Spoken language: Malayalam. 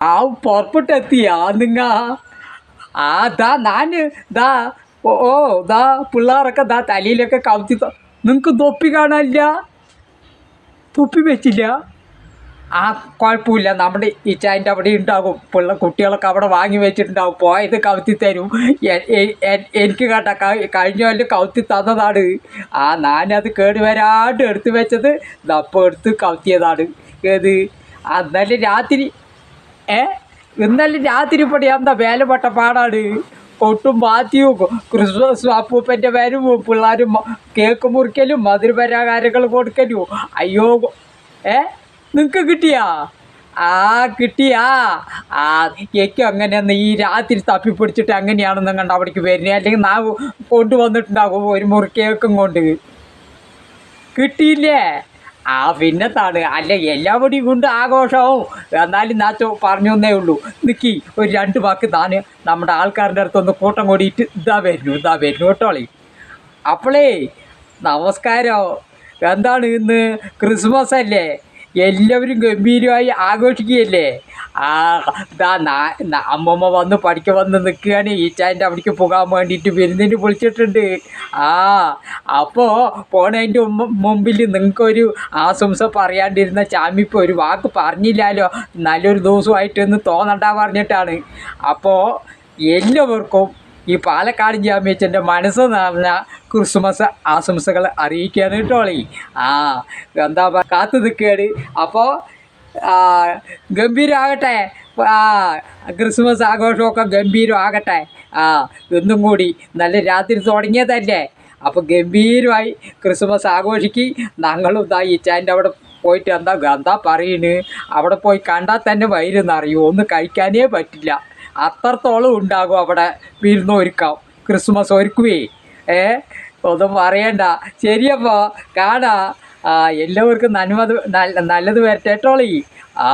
ആ പുറപ്പെട്ടെത്തിയാ നിങ്ങ. ആ ദാ ഞാൻ ദാ ഓ ദാ പിള്ളേരൊക്കെ ദാ തലയിലൊക്കെ കവുത്തി നിങ്ങൾക്ക് തൊപ്പി കാണാനില്ല? തൊപ്പി വെച്ചില്ല? ആ കുഴപ്പമില്ല നമ്മുടെ ഈ ചായന്റെ അവിടെ ഉണ്ടാകും പിള്ള കുട്ടികളൊക്കെ അവിടെ വാങ്ങി വെച്ചിട്ടുണ്ടാകും. പോയത് കവുത്തി തരും. എനിക്ക് കേട്ട കഴിഞ്ഞ കൊല്ലം കവുത്തി തന്നതാണ്. ആ ഞാനത് കേട് വരാണ്ട് എടുത്ത് വെച്ചത് ദപ്പം എടുത്ത് കവുത്തിയതാണ്. ഏത്? അന്നലെ രാത്രി ഏ? ഇന്നലെ രാത്രി പടി എന്താ വേലപ്പെട്ട പാടാണ്? കൊട്ടും പാത്തിയും ക്രിസ്മസ് അപ്പൂപ്പന്റെ വരും പിള്ളേരും കേക്ക് മുറിക്കലും മധുരപരാകാരങ്ങൾ കൊടുക്കലും. അയ്യോ ഏ? നിങ്ങൾക്ക് കിട്ടിയാ? ആ കിട്ടിയാ. ആ എനിക്ക് അങ്ങനെയൊന്ന് ഈ രാത്രി തപ്പിപ്പിടിച്ചിട്ട് അങ്ങനെയാണെന്ന് കണ്ട് അവിടേക്ക് വരുന്നത്. അല്ലെങ്കിൽ നാ കൊണ്ടുവന്നിട്ടുണ്ടാകും ഒരു മുറി കേക്കും കൊണ്ട്. കിട്ടിയില്ലേ? ആ പിന്നത്താണ് അല്ല എല്ലാവരുടെയും കൊണ്ട് ആഘോഷവും. എന്നാലും നാച്ചു പറഞ്ഞു എന്നേ ഉള്ളൂ. നിക്കി ഒരു രണ്ട് വാക്ക് താന് നമ്മുടെ ആൾക്കാരുടെ അടുത്തൊന്ന് കൂട്ടം കൂടിയിട്ട് ഇതാ വരുന്നു ഇതാ വരുന്നു കേട്ടോളി അപ്പോളേ നമസ്കാരം. എന്താണ് ഇന്ന്? ക്രിസ്മസ് അല്ലേ? എല്ലാവരും ഗംഭീരമായി ആഘോഷിക്കുകയല്ലേ? ആ ഇതാ അമ്മമ്മ വന്ന് പഠിക്ക വന്ന് നിൽക്കുകയാണ്. ഈച്ചാന്റെ അവിടേക്ക് പോകാൻ വേണ്ടിയിട്ട് വിരുന്നിന് വിളിച്ചിട്ടുണ്ട്. ആ അപ്പോൾ പോണതിന്റെ മുമ്പിൽ നിങ്ങൾക്കൊരു ആശംസ പറയാണ്ടിരുന്ന ചാമിപ്പോൾ ഒരു വാക്ക് പറഞ്ഞില്ലല്ലോ നല്ലൊരു ദിവസമായിട്ടൊന്ന് തോന്നണ്ട പറഞ്ഞിട്ടാണ്. അപ്പോൾ എല്ലാവർക്കും ഈ പാലക്കാട് ജാമ്യച്ചന്റെ മനസ്സ് നിറഞ്ഞ ക്രിസ്മസ് ആശംസകൾ അറിയിക്കുകയാണ് കേട്ടോളി ആ എന്താ കാത്തു നിൽക്കുകയാണ്. അപ്പോൾ ഗംഭീരമാകട്ടെ ആ ക്രിസ്മസ് ആഘോഷമൊക്കെ ഗംഭീരമാകട്ടെ. ആ എന്നും കൂടി നല്ല രാത്രി തുടങ്ങിയതല്ലേ? അപ്പോൾ ഗംഭീരമായി ക്രിസ്മസ് ആഘോഷിക്ക്. ഞങ്ങളും ഇതാ ഈ ചാന്റെ അവിടെ പോയിട്ട് എന്താ എന്താ പറയണ്? അവിടെ പോയി കണ്ടാൽ തന്നെ വൈരുന്നറിയോ ഒന്നും കഴിക്കാനേ പറ്റില്ല. അത്രത്തോളം ഉണ്ടാകും അവിടെ വിരുന്ന് ഒരുക്കാം ക്രിസ്മസ് ഒരുക്കുവേ. ഏ? ഒന്നും പറയണ്ട. ശരിയപ്പോൾ കാണാ. എല്ലാവർക്കും നന്മ നല്ല നല്ലത് വരട്ടെ. ആ.